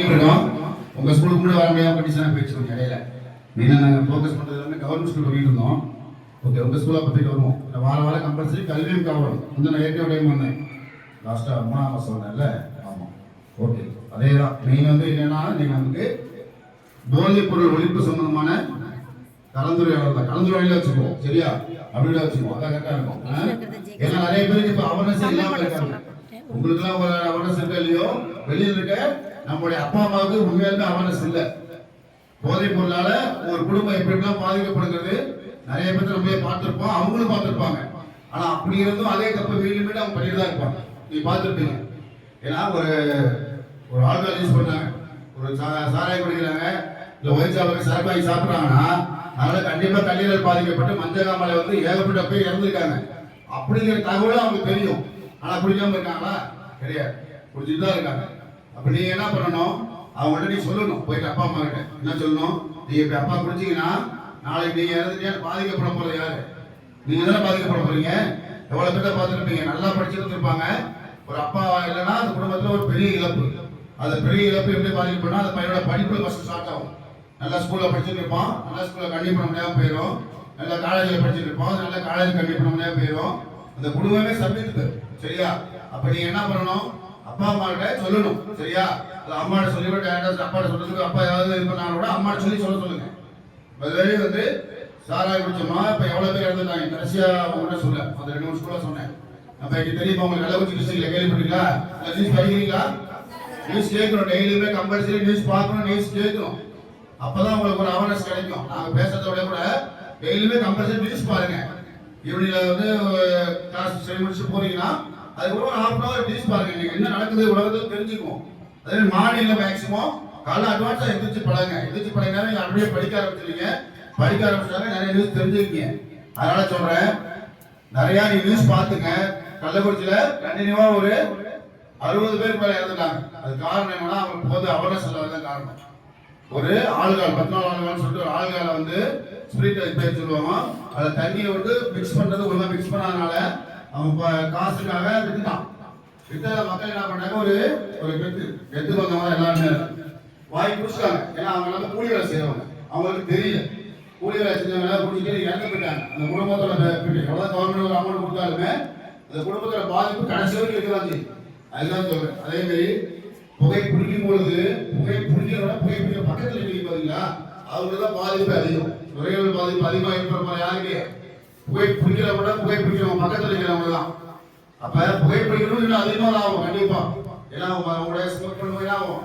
இருக்கோம் உங்க ஸ்கூலுக்கு கூட வர முடியாம கண்டிஷனாக போயிடுச்சு கொஞ்சம் இடையில. மெயினாக நாங்கள் ஃபோக்கஸ் பண்ணுறது எல்லாமே கவர்மெண்ட் ஸ்கூல் இருந்தோம். ஓகே உங்க ஸ்கூலை பற்றிட்டு வருவோம். இந்த வார வாரம் கம்பல்சரி கல்வியும் கவரும். வந்து நான் ஏற்கனவே டைம் வந்தேன் லாஸ்ட்டாக மூணாம் மாதம் சொன்னேன்ல. ஆமாம் ஓகே அதே தான் மெயின் வந்து என்னன்னா நீங்கள் நமக்கு போதைப் பொருள் ஒழிப்பு சம்பந்தமான கலந்துரையாடல் தான். கலந்துரையாடல வச்சுக்குவோம். சரியா? அப்படியே வச்சுக்குவோம். அதான் கரெக்டாக இருக்கும்? ஏன்னா நிறைய பேருக்கு இப்போ அவர்னஸ் இல்லாமல் இருக்காங்க. உங்களுக்குலாம் ஒரு அவர்னஸ் இருக்கா இல்லையோ? வெளியில் இருக்க நம்முடைய அப்பா அம்மாவுக்கு உண்மையாலுமே அவர்னஸ் இல்லை. போதைப் பொருளால ஒரு குடும்பம் எப்படிலாம் பாதிக்கப்படுகிறது. நிறைய பேர் நம்ம போய் பார்த்திருப்போம். அவங்களும் பார்த்திருப்பாங்க. ஆனா அப்படி இருந்தும் அதே தப்பு மீண்டும் மீண்டும் அவங்க பண்ணிட்டு தான் இருப்பாங்க. நீ பார்த்துருப்பீங்க. ஏன்னா ஒரு ஒரு ஆல்கஹால் யூஸ் பண்றாங்க. ஒரு சா- சாராயம் குடிக்கிறாங்க. இந்த ஒயிற்சாலை சரக்கு சாப்பிட்றாங்கன்னா அதனால கண்டிப்பா கல்லீரல் பாதிக்கப்பட்டு மஞ்சகாமலை வந்து ஏகப்பட்ட பேர் இறந்துருக்காங்க. அப்படிங்கிற தகவலும் அவங்களுக்கு தெரியும். ஆனா குடிக்காம இருக்காங்களா? கிடையாது. குடிச்சிட்டு தான் இருக்காங்க. அப்ப நீ என்ன பண்ணணும்? அவங்கள்ட்ட நீ சொல்லணும். போயிட்டு அப்பா அம்மா கிட்ட. என்ன சொல்லணும்? நீ இப்ப அப்பா குடிச்சீங்கன்னா நாளைக்கு நீங்க இறந்துட்டீங்க பாதிக்கப்பட போறது யாரு? நீங்க தானே பாதிக்கப்பட போறீங்க? எவ்வளவு பேர்த்த பார்த்துருப்பீங்க? நல்லா படிச்சிருந்துருப்பாங்க ஒரு அப்பா இல்லைன்னா அந்த குடும்பத்துல ஒரு பெரிய இழப்பு. அந்த பெரிய இழப்பு எப்படி பாதிக்கப்படும் அந்த பையனோட படிப்பு ஃபர்ஸ்ட் ஸ்டார்ட் ஆகும். நல்ல ஸ்கூல்ல படிச்சுட்டு இருப்பான். நல்ல ஸ்கூல்ல கண்டிப்பா பண்ண முடியாம போயிடும். நல்ல காலேஜ்ல படிச்சுட்டு இருப்போம் நல்ல காலேஜ் கண்டிப்பா பண்ண முடியாம போயிடும். அந்த குடும்பமே சமைத்து சரியா? அப்ப நீங்க என்ன பண்ணணும்? அப்பா அம்மாட்ட சொல்லணும். சரியா? அம்மாட்ட அம்மாட்ட சொல்லிவிட்டு அப்பாட்ட சொல்றதுக்கு அப்பா ஏதாவது இது பண்ணாலும் கூட அம்மாட்ட சொல்லி சொல்ல சொல்லுங்க. அதுவே வந்து சாராய் குடிச்சோமா இப்ப எவ்வளவு பேர் இறந்துட்டாங்க? கடைசியா உங்கள்கிட்ட சொல்ல. அந்த ரெண்டு மூணு ஸ்கூல்ல சொன்னேன். அப்ப எனக்கு தெரியுமா உங்களுக்கு கள்ளக்குறிச்சி டிஸ்ட்ரிக்ட்ல கேள்விப்பட்டீங்களா நியூஸ் படிக்கிறீங்களா? நியூஸ் கேட்கணும். டெய்லியுமே கம்பல்சரி நியூஸ் பார்க்கணும் நியூஸ் கேட்கணும். அப்பதான் உங்களுக்கு ஒரு அவேர்னஸ் கிடைக்கும். நாங்க பேசுறத விட கூட டெய்லியுமே கம்பல்சரி நியூஸ் பாருங்க. ஈவினிங்ல வந்து கிளாஸ் சரி முடிச்சு போறீங்கன்னா அதுக்கப்புறம் ஒரு ஹாஃப் அன் அவர் டீஸ் பாருங்க. நீங்கள் என்ன நடக்குது உலகத்தில் தெரிஞ்சுக்கும் அதே மாநில மேக்சிமம் காலைல அட்வான்ஸா எந்திரிச்சு பழங்க எந்திரிச்சு பழகினா நீங்க அப்படியே படிக்க ஆரம்பிச்சிருக்கீங்க படிக்க ஆரம்பிச்சாங்க நிறைய நியூஸ் தெரிஞ்சுக்கீங்க அதனால சொல்றேன் நிறைய நீ நியூஸ் பாத்துங்க கள்ளக்குறிச்சியில கண்டினியூவா ஒரு அறுபது பேர் மேலே இறந்துட்டாங்க. அது காரணம் என்னன்னா அவங்களுக்கு போது அவேர்னஸ் இல்லாத காரணம். ஒரு ஆளுகால் பத்னாலு ஆளுகால் சொல்லிட்டு ஒரு ஆளுகால வந்து ஸ்பிரிட் பேர் சொல்லுவாங்க. அதை தண்ணியை வந்து மிக்ஸ் பண்றது ஒழுங்கா மிக்ஸ் பண்ணாதனால அவன் ப- காசுக்காக விட்டுட்டான் விட்டத மக்கள் என்ன பண்ணாங்க? ஒரு ஒரு பெத்து பெத்து வந்தவங்க எல்லாருமே. வாங்கி குடிச்சிட்டாங்க. ஏன்னா அவங்க எல்லாமே கூலி வேலை செய்யறவங்க அவங்களுக்கு தெரியல. கூலி வேலை செஞ்சவங்க குடிச்சிட்டு இறந்து போயிட்டாங்க. அந்த குடும்பத்தோட பிடி. எவ்வளவு கவர்மெண்ட் ஒரு அமௌண்ட் கொடுத்தாலுமே அந்த குடும்பத்தோட பாதிப்பு கடைசி வரைக்கும் இருக்கதான் செய்யும் அதுதான் சொல்றேன். அதே மாதிரி புகை பிடிக்கும் பொழுது புகை பிடிக்கிறோட புகை பிடிக்கிற பக்கத்தில் இருக்கீங்க பாத்தீங்களா அவங்களுக்கு தான் பாதிப்பு அதிகம். நுரையீரல் பாதிப்பு அதிகமாக இருக்கிற யாருக்கு? புகை பிடிக்கிறவங்க புகை பிடிக்கிறவங்க பக்கத்தில் இருக்கிறவங்க தான் அப்ப புகை பிடிக்கணும் இன்னும் அதிகமாக ஆகும் கண்டிப்பா. ஏன்னா அவங்க அவங்களுடைய ஸ்மோக் பண்ணும்போது ஆகும்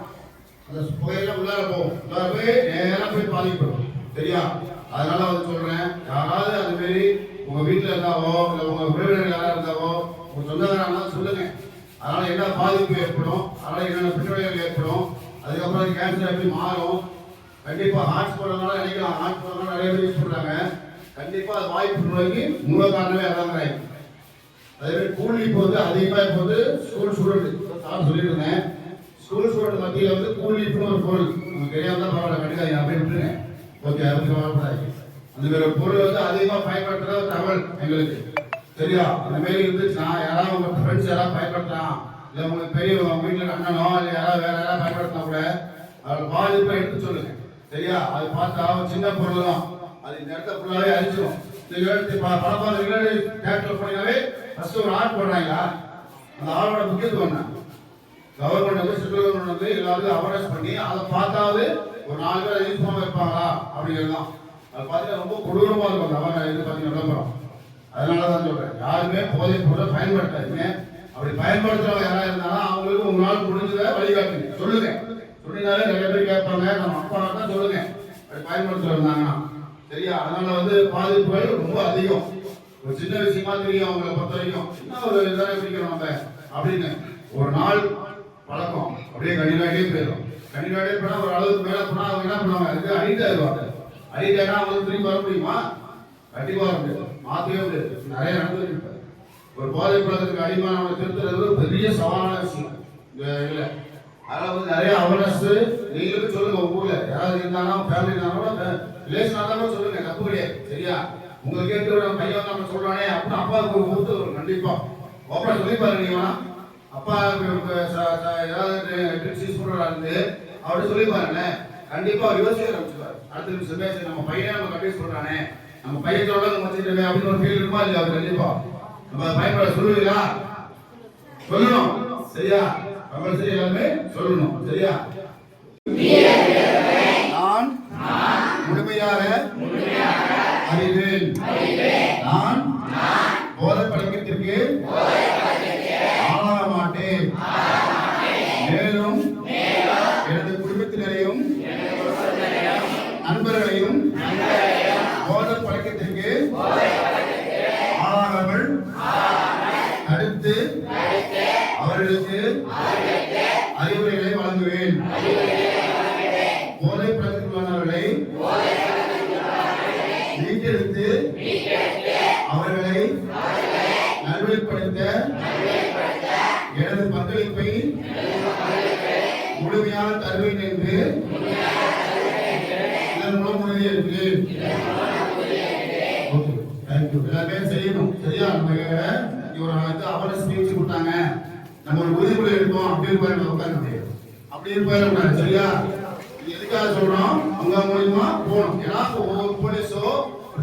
அந்த புகையில உள்ளார போகும். உள்ளார போய் நேராக போய் பாதிக்கப்படும். சரியா? அதனால வந்து சொல்றேன் யாராவது அது மாதிரி உங்க வீட்டுல இருந்தாவோ இல்லை உங்க உறவினர்கள் யாரா இருந்தாவோ உங்க சொந்தக்காரங்க சொல்லுங்க. அதனால என்ன பாதிப்பு ஏற்படும்? அதனால என்னென்ன பின்னடைவுகள் ஏற்படும்? அதுக்கப்புறம் கேன்சர் எப்படி மாறும்? கண்டிப்பாக ஹார்ட் போடுறதுனால நினைக்கலாம். ஹார்ட் போடுறதுனால நிறைய பேர் யூஸ் பண்ணுறாங்க கண்டிப்பாக அது வாய்ப்பு நோய்க்கு மூல காரணமே அதான் அதே மாதிரி கூலி இப்போ வந்து அதிகமாக இப்போ வந்து ஸ்கூல் ஸ்டூடெண்ட் நான் சொல்லியிருந்தேன் ஸ்கூல் ஸ்டூடெண்ட் மத்தியில் வந்து கூலிப்புன்னு ஒரு பொருள். உங்களுக்கு தெரியாம தான் பரவாயில்ல கண்டிப்பாக அப்படியே விட்டுருங்க ஓகே அதுக்கு கவலைப்படாதீங்க. அந்த மாதிரி ஒரு பொருள் வந்து அதிகமாக பயன்படுத்துகிற தகவல் எங்களுக்கு. சரியா அந்த மாதிரி இருந்துச்சுன்னா யாராவது உங்க ஃப்ரெண்ட்ஸ் யாராவது பயன்படுத்தலாம். இல்லை உங்களுக்கு பெரிய உங்க வீட்டில் அண்ணனோ இல்லை யாராவது வேற யாராவது பயன்படுத்தினா கூட அதோட பாதிப்பை எடுத்து சொல்லுங்க. சரியா? அது பார்த்தா ஒரு சின்ன பொருள் தான். அது இந்த இடத்த ஃபுல்லாகவே அழிச்சிடும் இந்த இடத்து படப்பாதைகள் தேட்டரில் போனீங்கன்னாவே ஃபர்ஸ்ட் ஒரு ஆட் போடுறாங்களா? அந்த ஆளோட முக்கியத்துவம் என்ன? கவர்மெண்ட் வந்து சென்ட்ரல் கவர்மெண்ட் வந்து எல்லாரும் அவேர்னஸ் பண்ணி அதை பார்த்தாவது ஒரு நாலு பேர் யூஸ் பண்ண வைப்பாங்களா அப்படிங்கிறது தான். அது பார்த்தீங்கன்னா ரொம்ப கொடூரமா இருக்கும் அந்த அவர் இது பார்த்தீங்கன்னா விளம்பரம். அதனால தான் சொல்றேன். யாருமே போதை பொருளை பயன்படுத்தாதீங்க. அப்படி பயன்படுத்துறவங்க யாரா இருந்தாலும் அவங்களுக்கு உங்களால் முடிஞ்சதை வழிகாட்டுங்க. சொல்லுங்க. சொல்லினாலே நிறைய பேர் கேட்பாங்க. நம்ம அப்பா தான் சொல்லுங்க. அப்படி பயன்படுத்த இருந்தாங்கன்னா. சரியா? அதனால வந்து பாதிப்புகள் ரொம்ப அதிகம். ஒரு சின்ன விஷயமா தெரியும் அவங்களை பொறுத்த வரைக்கும் என்ன ஒரு இதாக பிடிக்கிறோம் நம்ம? அப்படின்னு. ஒரு நாள் பழக்கம். அப்படியே கண்டிப்பாகவே போயிடும். கண்டிப்பாகவே போனா ஒரு அளவுக்கு மேல போனா அவங்க என்ன பண்ணுவாங்க? அதுக்கு அடிக்ட் ஆயிடுவாங்க. அடிக்ட் திரும்பி வர முடியுமா? கண்டிப்பா வர மாற்றவே மாத்தவே முடியாது நிறைய நடந்துருக்கு ஒரு போதை பழக்கத்துக்கு அடிமானவனை திருத்துறது ஒரு பெரிய சவாலான விஷயம். இந்த இதில். அதனால வந்து நிறைய அவேர்னஸ் நீங்களும் சொல்லுங்க உங்க ஊர்ல. யாராவது இருந்தாலும் ஃபேமிலி இருந்தாலும் ரிலேஷன் இருந்தாலும் சொல்லுங்க. தப்பு கிடையாது. சரியா? உங்க கேட்டு ஒரு பையன் நம்ம சொல்றானே அப்படின்னு அப்பாவுக்கு ஒரு மூத்து வரும் கண்டிப்பா. ஓப்பன் சொல்லி பாருங்க நீங்க அப்பா ஏதாவது ட்ரிக்ஸ் யூஸ் பண்றதா இருந்து அப்படி சொல்லி பாருங்களேன் கண்டிப்பா அவர் யோசிக்க ஆரம்பிச்சுப்பாரு அடுத்த நிமிஷம் நம்ம பையனை நம்ம கட்டி சொல்றானே நம்ம பையன் தொடர்ந்து மதிச்சிட்டோமே அப்படின்னு ஒரு ஃபீல் இருக்குமா இல்லையா? கண்டிப்பா. நம்ம பயன்பட சொல்லுவீங்களா? சொல்லணும். சரியா? கம்பல்சரி எல்லாமே சொல்லணும். சரியா? நான் முழுமையாக அறிவேன். நான் அவர்களுக்கு அறிவுரைகளை வழங்குவேன். போதை பழக்கத்திலானவர்களை மீட்டெடுத்து அவர்களை நல்வழிப்படுத்த எனது பங்களிப்பை முழுமையாக தருவேன் என்று இதன் மூலம் எல்லாமே செய்யணும். சரியா? நம்ம இவரை வந்து அவேர்னஸ் ஸ்பீச் கொடுத்தாங்க. நம்ம ஒரு உறுதிமொழி எடுப்போம் அப்படி இருப்பாரு உட்கார முடியாது. அப்படி இருப்பாரு கூடாது சரியா? எதுக்காக சொல்றோம்? உங்க மூலியமா போகணும். ஏன்னா ஒவ்வொரு போலீஸோ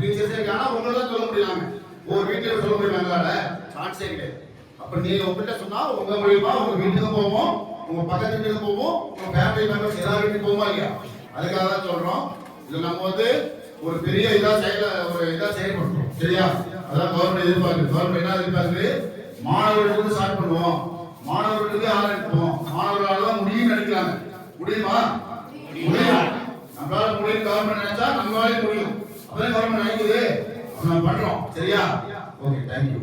டீச்சர்ஸே இருக்காங்க உங்களால சொல்ல முடியாங்க ஒவ்வொரு வீட்டுல சொல்ல முடியுமாங்களால சான்ஸே கிடையாது அப்ப நீங்க உங்ககிட்ட சொன்னா உங்க மூலியமா உங்க வீட்டுக்கு போவோம். உங்க பக்கத்து வீட்டுக்கு போவோம். உங்க ஃபேமிலி மெம்பர்ஸ் எல்லா வீட்டுக்கு போவோமா இல்லையா? அதுக்காக தான் சொல்றோம். இது நம்ம வந்து ஒரு பெரிய இதா செயல ஒரு இதா செயல்படுத்தும் சரியா? அதான் கவர்மெண்ட் எதிர்பார்க்குது. கவர்மெண்ட் என்ன எதிர்பார்க்குது? மாணவர்களுக்கு ஸ்டார்ட் பண்ணுவோம். மாணவர்களுக்கு ஆரம்பிப்போம். மாணவர்களால தான் முடியும் நினைக்கிறாங்க. முடியுமா? முடியும். நம்மளால முடியும் கவர்மெண்ட் நினைச்சா நம்மளாலே முடியும். அதான் கவர்மெண்ட் நினைக்குது நம்ம பண்றோம். சரியா? Okay thank you